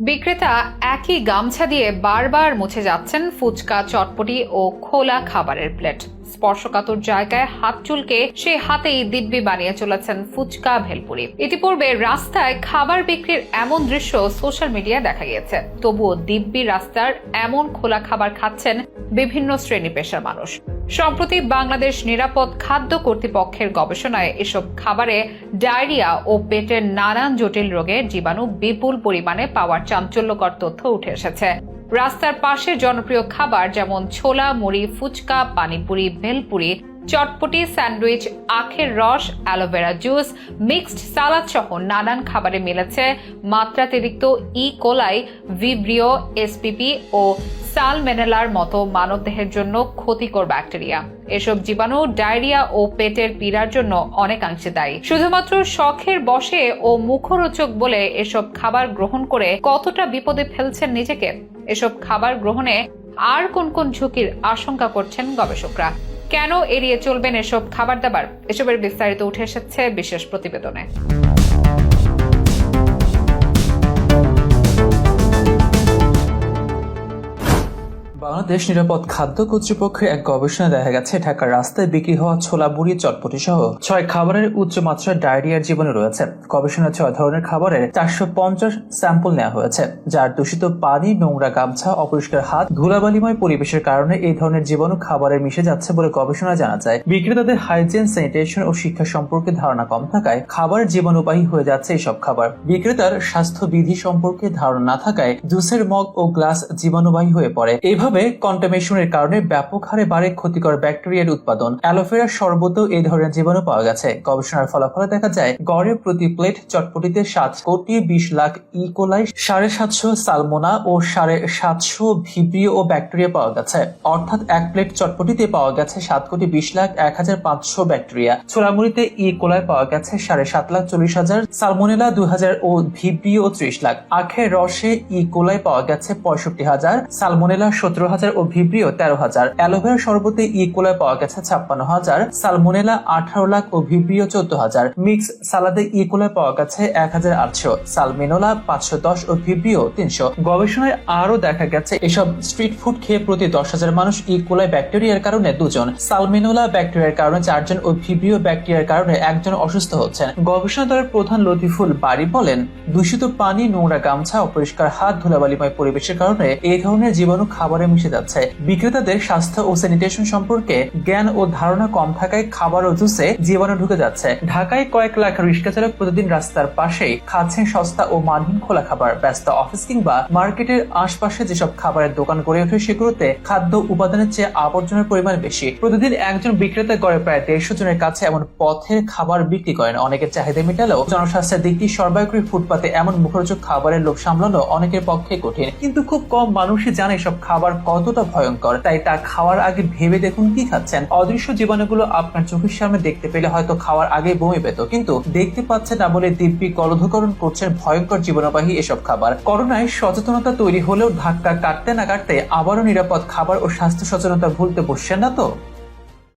বিক্রেতা একই গামছা দিয়ে বারবার মুছে যাচ্ছেন ফুচকা, চটপটি ও খোলা খাবারের প্লেট। স্পর্শকাতর জায়গায় হাত চুলকে সে হাতেই দিব্যি বানিয়ে চলেছেন ফুচকা ভেলপুরি। ইতিপূর্বে রাস্তায় খাবার বিক্রির এমন দৃশ্য সোশ্যাল মিডিয়ায় দেখা গিয়েছে। তবুও দিব্যি রাস্তার এমন খোলা খাবার খাচ্ছেন বিভিন্ন শ্রেণি পেশার মানুষ। সম্প্রতি বাংলাদেশ নিরাপদ খাদ্য কর্তৃপক্ষের গবেষণায় এসব খাবারে ডায়রিয়া ও পেটের নানান জটিল রোগের জীবাণু বিপুল পরিমাণে পাওয়ার চাঞ্চল্যকর তথ্য উঠে এসেছে। রাস্তার পাশে জনপ্রিয় খাবার যেমন ছোলা, মুড়ি, ফুচকা, পানিপুরি, ভেলপুরি, চটপটি, স্যান্ডউইচ, আখের রস, অ্যালোভেরা জুস, মিক্সড সালাদ সহ নানান খাবারে মিলেছে মাত্রাতিরিক্ত ই কোলাই, ভিব্রিও, এসপিপি ও সালমেনেলার মতো মানবদেহের জন্য ক্ষতিকর ব্যাকটেরিয়া। এসব জীবাণু ডায়রিয়া ও পেটের পীড়ার জন্য অনেকাংশে দায়ী। শুধুমাত্র শখের বসে ও মুখরোচক বলে এসব খাবার গ্রহণ করে কতটা বিপদে ফেলছেন নিজেকে? এসব খাবার গ্রহণে আর কোন কোন ঝুঁকির আশঙ্কা করছেন গবেষকরা? কেন এড়িয়ে চলবেন এসব খাবার দাবার? এসবের বিস্তারিত উঠে এসেছে বিশেষ প্রতিবেদনে। বাংলাদেশ নিরাপদ খাদ্য কর্তৃপক্ষের এক গবেষণায় দেখা গেছে, ঢাকার রাস্তায় বিক্রি হওয়া ছোলা বুড়ি চটপটি সহ ছয় খাবারের উচ্চ মাত্রার ডায়রিয়ার জীবনে রয়েছে। গবেষণায় ছয় ধরনের খাবারের চারশো পঞ্চাশ স্যাম্পল নেওয়া হয়েছে, যার দূষিত পানি, নোংরা গামছা, অপরিষ্কার হাত, ধুলাবালিময় পরিবেশের কারণে এই ধরনের জীবাণু খাবারে মিশে যাচ্ছে বলে গবেষণায় জানা যায়। বিক্রেতাদের হাইজিন, স্যানিটেশন ও শিক্ষা সম্পর্কে ধারণা কম থাকায় খাবারের জীবাণুবাহী হয়ে যাচ্ছে এইসব খাবার। বিক্রেতার স্বাস্থ্যবিধি সম্পর্কে ধারণা না থাকায় জুসের মগ ও গ্লাস জীবাণুবাহী হয়ে পড়ে। এইভাবে কন্টামেশনের কারণে ব্যাপক হারে বাড়ে ক্ষতিকর ব্যাকটেরিয়ার উৎপাদন। অ্যালোভেরা শরবতেও এই ধরনের জীবাণু পাওয়া গেছে। গবেষণার ফলাফলে দেখা যায়, গড়ে প্রতি প্লেট চটপটিতে সাত কোটি বিশ লাখ ইকোলাই সাড়ে সাতশো সালমোনা ও সাড়ে সাতশো ভিব্রিও ও ব্যাকটেরিয়া পাওয়া গেছে। অর্থাৎ এক প্লেট চটপটিতে পাওয়া গেছে সাত কোটি বিশ লাখ এক হাজার পাঁচশো ব্যাকটেরিয়া ছোলামুড়িতে ই কোলায় পাওয়া গেছে সাড়ে সাত লাখ চল্লিশ হাজার, সালমোনেলা দুই হাজার ও ভিব্রিও ত্রিশ লাখ। আখের রসে ই কোলায় পাওয়া গেছে পঁয়ষট্টি হাজার, সালমোনেলা সতেরো হাজার ও ভিব্রিও তেরো হাজার। অ্যালোভেরা শরবতে ই কোলায় পাওয়া গেছে ছাপ্পান্ন হাজার। সালমোনেলা আঠারো লাখ ও ভিব্রিও চোদ্দ হাজার। মিক্স সালাদে ই কোলায় পাওয়া গেছে এক হাজার আটশো। সালমেনোলা পাঁচশো দশ ও ভিব্রিও তিনশো। গবেষণায় আরও দেখা গেছে, এসব স্ট্রিট ফুড খেয়ে প্রতি দশ হাজার মানুষ ই কোলায় ব্যাকটেরিয়ার কারণে দুজন। সালমেনোলা ব্যাকটেরিয়ার কারণে চারজন ও ভিব্রিও ব্যাকটেরিয়ার কারণে একজন অসুস্থ হচ্ছেন। গবেষণা দলের প্রধান লতিফুল বাড়ি বলেন, দূষিত পানি, নোংরা গামছা, অপরিষ্কার হাত, ধুলাবালিময় পরিবেশের কারণে এই ধরনের জীবাণু খাবারে মিশে যাচ্ছে। বিক্রেতাদের স্বাস্থ্য ও স্যানিটেশন সম্পর্কে জ্ঞান ও ধারণা কম থাকায় খাবার ও জুসে জীবাণু ঢুকে যাচ্ছে। ঢাকায় কয়েক লাখ রিক্সা চালক প্রতিদিন রাস্তার পাশেই খাচ্ছেন সস্তা ও মানহীন খোলা খাবার। ব্যস্ত অফিস কিংবা মার্কেটের আশপাশে যেসব খাবারের দোকান গড়ে ওঠে, সেগুলোতে খাদ্য উপাদানের চেয়ে আবর্জনার পরিমাণ বেশি। প্রতিদিন একজন বিক্রেতা গড়ে প্রায় দেড়শো জনের কাছে এমন পথের খাবার বিক্রি করেন। অনেকের চাহিদা মেটালেও জনস্বাস্থ্যের দিকটি সর্বাগ্রী ফুটপাতে এমন মুখরোচক খাবারের লোক সামলানো অনেকের পক্ষে কঠিন। কিন্তু খুব কম মানুষই জানে সব খাবার কতটা ভয়ঙ্কর? তাই তা খাওয়ার আগে ভেবে দেখুন কি খাচ্ছেন। অদৃশ্য জীবাণুগুলো আপনার চোখের সামনে দেখতে পেলে হয়তো খাওয়ার আগে বমি পেত, কিন্তু দেখতে পাচ্ছে না বলে দিব্যি গলধকরণ করছেন ভয়ঙ্কর জীবনবাহী এসব খাবার। করোনায় সচেতনতা তৈরি হলেও ধাক্কা কাটতে না কাটতে আবারও নিরাপদ খাবার ও স্বাস্থ্য সচেতনতা ভুলতে বসছেন না তো?